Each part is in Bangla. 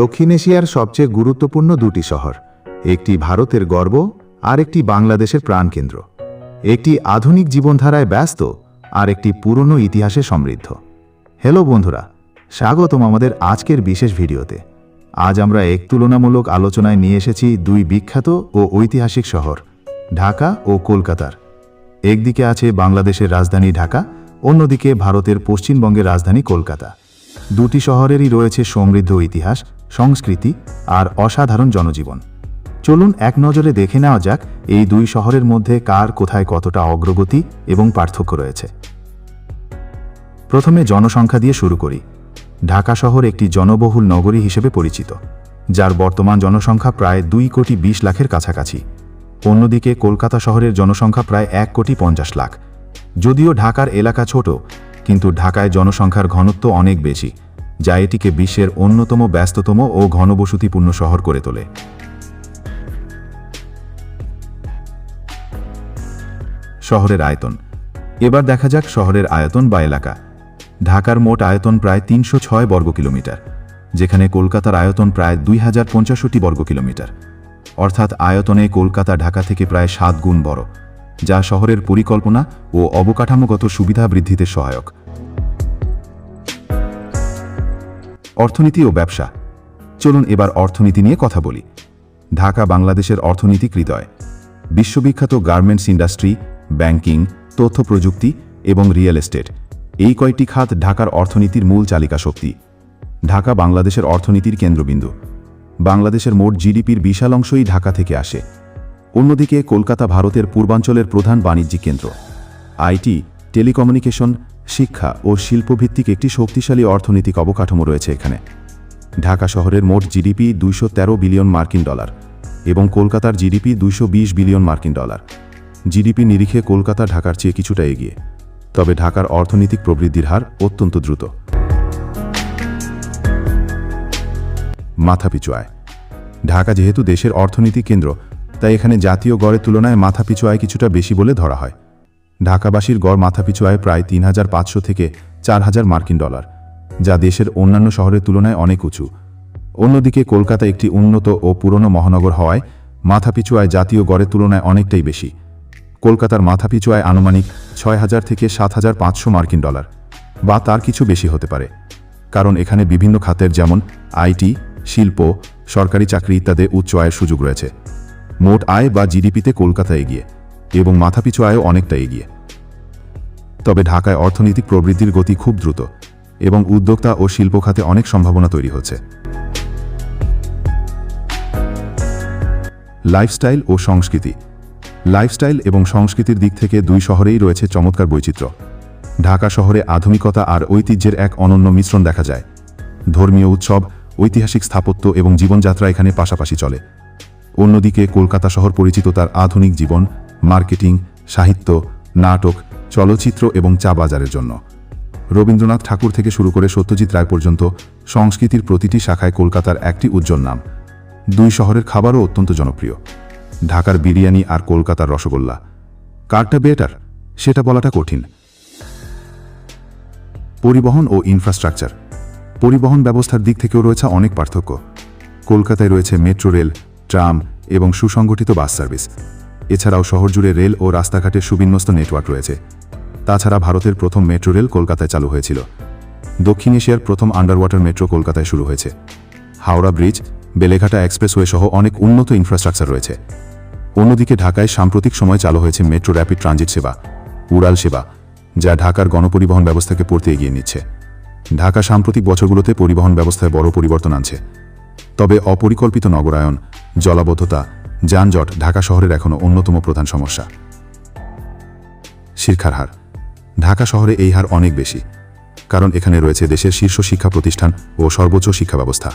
দক্ষিণ এশিয়ার সবচেয়ে গুরুত্বপূর্ণ দুটি শহর, একটি ভারতের গর্ব আর একটি বাংলাদেশের প্রাণকেন্দ্র। একটি আধুনিক জীবনধারায় ব্যস্ত আর একটি পুরনো ইতিহাসে সমৃদ্ধ। হ্যালো বন্ধুরা, স্বাগতম আমাদের আজকের বিশেষ ভিডিওতে। আজ আমরা এক তুলনামূলক আলোচনায় নিয়ে এসেছি দুই বিখ্যাত ও ঐতিহাসিক শহর, ঢাকা ও কলকাতার। একদিকে আছে বাংলাদেশের রাজধানী ঢাকা, অন্যদিকে ভারতের পশ্চিমবঙ্গের রাজধানী কলকাতা। দুটি শহরেরই রয়েছে সমৃদ্ধ ইতিহাস সংস্কৃতি আর অসাধারণ জনজীবন। চলুন এক নজরে দেখে নেওয়া যাক এই দুই শহরের মধ্যে কার কোথায় কতটা অগ্রগতি এবং পার্থক্য রয়েছে। প্রথমে জনসংখ্যা দিয়ে শুরু করি। ঢাকা শহর একটি জনবহুল নগরী হিসেবে পরিচিত, যার বর্তমান জনসংখ্যা প্রায় দুই কোটি বিশ লাখের কাছাকাছি। অন্যদিকে কলকাতা শহরের জনসংখ্যা প্রায় এক কোটি পঞ্চাশ লাখ। যদিও ঢাকার এলাকা ছোট, কিন্তু ঢাকায় জনসংখ্যার ঘনত্ব অনেক বেশি। যা এটিকে বিশ্বের অন্যতম ব্যস্ততম ও ঘনবসতিপূর্ণ শহর করে তোলে। শহরের আয়তন। এবার দেখা যাক শহরের আয়তন বা এলাকা। ঢাকার মোট আয়তন প্রায় তিনশো ছয় বর্গ কিলোমিটার যেখানে কলকাতার আয়তন প্রায় দুই হাজার পঞ্চাশটি বর্গ কিলোমিটার অর্থাৎ আয়তনে কলকাতা ঢাকা থেকে প্রায় সাত গুণ বড়, যা শহরের পরিকল্পনা ও অবকাঠামোগত সুবিধা বৃদ্ধিতে সহায়ক। অর্থনীতি ও ব্যবসা। চলুন এবার অর্থনীতি নিয়ে কথা বলি। ঢাকা বাংলাদেশের অর্থনীতিক হৃদয়। বিশ্ববিখ্যাত গার্মেন্টস ইন্ডাস্ট্রি, ব্যাংকিং, তথ্য প্রযুক্তি এবং রিয়েল এস্টেট এই কয়টি খাত ঢাকার অর্থনীতির মূল চালিকা শক্তি। ঢাকা বাংলাদেশের অর্থনীতির কেন্দ্রবিন্দু। বাংলাদেশের মোট জিডিপির বিশাল অংশই ঢাকা থেকে আসে। অন্যদিকে কলকাতা ভারতের পূর্বাঞ্চলের প্রধান বাণিজ্যিক কেন্দ্র। আইটি, টেলিকমিউনিকেশন শিক্ষা ও শিল্পভিত্তিক একটি শক্তিশালী অর্থনৈতিক অবকাঠামো রয়েছে এখানে। ঢাকা শহরের মোট জিডিপি দুইশো তেরো বিলিয়ন মার্কিন ডলার এবং কলকাতার জিডিপি দুইশো বিশ বিলিয়ন মার্কিন ডলার। জিডিপি নিরিখে কলকাতা ঢাকার চেয়ে কিছুটা এগিয়ে। তবে ঢাকার অর্থনৈতিক প্রবৃদ্ধির হার অত্যন্ত দ্রুত। মাথাপিছু আয়। ঢাকা যেহেতু দেশের অর্থনীতি কেন্দ্র, তাই এখানে জাতীয় গড়ের তুলনায় মাথাপিছু আয় কিছুটা বেশি বলে ধরা হয়। ঢাকাবাসীর গড় মাথাপিছু আয় প্রায় তিন হাজার পাঁচশো থেকে চার হাজার মার্কিন ডলার, যা দেশের অন্যান্য শহরের তুলনায় অনেক উঁচু। অন্যদিকে কলকাতা একটি উন্নত ও পুরনো মহানগর হওয়ায় মাথাপিছু আয় জাতীয় গড়ের তুলনায় অনেকটাই বেশি। কলকাতার মাথাপিছু আয় আনুমানিক ছয় হাজার থেকে সাত হাজার পাঁচশো মার্কিন ডলার, বা তার কিছু বেশি হতে পারে। কারণ এখানে বিভিন্ন খাতের যেমন আইটি শিল্প, সরকারি চাকরি ইত্যাদি উচ্চ আয়ের সুযোগ রয়েছে। মোট আয় বা জিডিপিতে কলকাতা এগিয়ে। এবং মাথাপিছু আয়ও অনেকটা এগিয়ে। তবে ঢাকায় অর্থনৈতিক প্রবৃদ্ধির গতি খুব দ্রুত এবং উদ্যোক্তা ও শিল্প খাতে অনেক সম্ভাবনা তৈরি হচ্ছে। লাইফস্টাইল ও সংস্কৃতি। লাইফস্টাইল এবং সংস্কৃতির দিক থেকে দুই শহরেই রয়েছে চমৎকার বৈচিত্র্য। ঢাকা শহরে আধুনিকতা আর ঐতিহ্যের এক অনন্য মিশ্রণ দেখা যায়। ধর্মীয় উৎসব, ঐতিহাসিক স্থাপত্য এবং জীবনযাত্রা এখানে পাশাপাশি চলে। অন্যদিকে কলকাতা শহর পরিচিত তার আধুনিক জীবন মার্কেটিং, সাহিত্য, নাটক, চলচ্চিত্র এবং চা বাজারের জন্য। রবীন্দ্রনাথ ঠাকুর থেকে শুরু করে সত্যজিৎ রায় পর্যন্ত সংস্কৃতির প্রতিটি শাখায় কলকাতার একটি উজ্জ্বল নাম। দুই শহরের খাবারও অত্যন্ত জনপ্রিয়। ঢাকার বিরিয়ানি আর কলকাতার রসগোল্লা। কারটা বেটার? সেটা বলাটা কঠিন। পরিবহন ও ইনফ্রাস্ট্রাকচার পরিবহন ব্যবস্থার দিক থেকেও রয়েছে অনেক পার্থক্য। কলকাতায় রয়েছে মেট্রো রেল ট্রাম এবং সুসংগঠিত বাস সার্ভিস এছাড়াও শহর জুড়ে রেল ও রাস্তাঘাটের সুবিন্যস্ত নেটওয়ার্ক রয়েছে। তাছাড়া ভারতের প্রথম মেট্রো রেল কলকাতায় চালু হয়েছিল। দক্ষিণ এশিয়ার প্রথম আন্ডার ওয়াটার মেট্রো কলকাতায় শুরু হয়েছে। হাওড়া ব্রিজ, বেলেঘাটা এক্সপ্রেসওয়ে সহ অনেক উন্নত ইনফ্রাস্ট্রাকচার রয়েছে। অন্যদিকে ঢাকায় সাম্প্রতিক সময় চালু হয়েছে মেট্রো র্যাপিড ট্রানজিট সেবা, উড়াল সেবা, যা ঢাকার গণপরিবহন ব্যবস্থাকে পড়তে এগিয়ে নিচ্ছে। ঢাকা সাম্প্রতিক বছরগুলোতে পরিবহন ব্যবস্থায় বড় পরিবর্তন আনছে। তবে অপরিকল্পিত নগরায়ন, জলাবদ্ধতা যানজট ঢাকা শহরের এখনও অন্যতম প্রধান সমস্যা। শিক্ষার হার। ঢাকা শহরে এই হার অনেক বেশি, কারণ এখানে রয়েছে দেশের শীর্ষ শিক্ষা প্রতিষ্ঠান ও সর্বোচ্চ শিক্ষা ব্যবস্থা।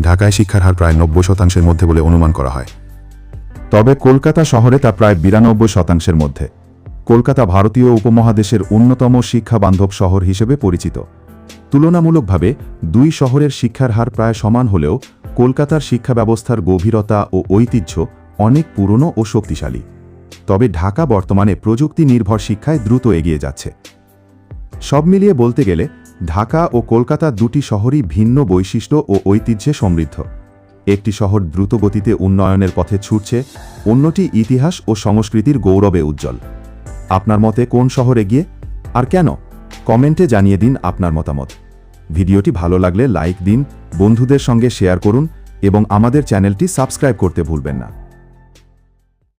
ঢাকায় শিক্ষার হার প্রায় নব্বই শতাংশের মধ্যে বলে অনুমান করা হয়। তবে কলকাতা শহরে তা প্রায় বিরানব্বই শতাংশের মধ্যে। কলকাতা ভারতীয় উপমহাদেশের অন্যতম শিক্ষা বান্ধব শহর হিসেবে পরিচিত। তুলনামূলকভাবে দুই শহরের শিক্ষার হার প্রায় সমান হলেও কলকাতার শিক্ষা ব্যবস্থার গভীরতা ও ঐতিহ্য অনেক পুরনো ও শক্তিশালী। তবে ঢাকা বর্তমানে প্রযুক্তি নির্ভর শিক্ষায় দ্রুত এগিয়ে যাচ্ছে। সব মিলিয়ে বলতে গেলে, ঢাকা ও কলকাতা দুটি শহরই ভিন্ন বৈশিষ্ট্য ও ঐতিহ্যে সমৃদ্ধ। একটি শহর দ্রুতগতিতে উন্নয়নের পথে ছুটছে, অন্যটি ইতিহাস ও সংস্কৃতির গৌরবে উজ্জ্বল। আপনার মতে কোন শহর এগিয়ে, আর কেন? কমেন্টে জানিয়ে দিন আপনার মতামত। ভিডিওটি ভালো লাগলে লাইক দিন, বন্ধুদের সঙ্গে শেয়ার করুন এবং আমাদের চ্যানেলটি সাবস্ক্রাইব করতে ভুলবেন না।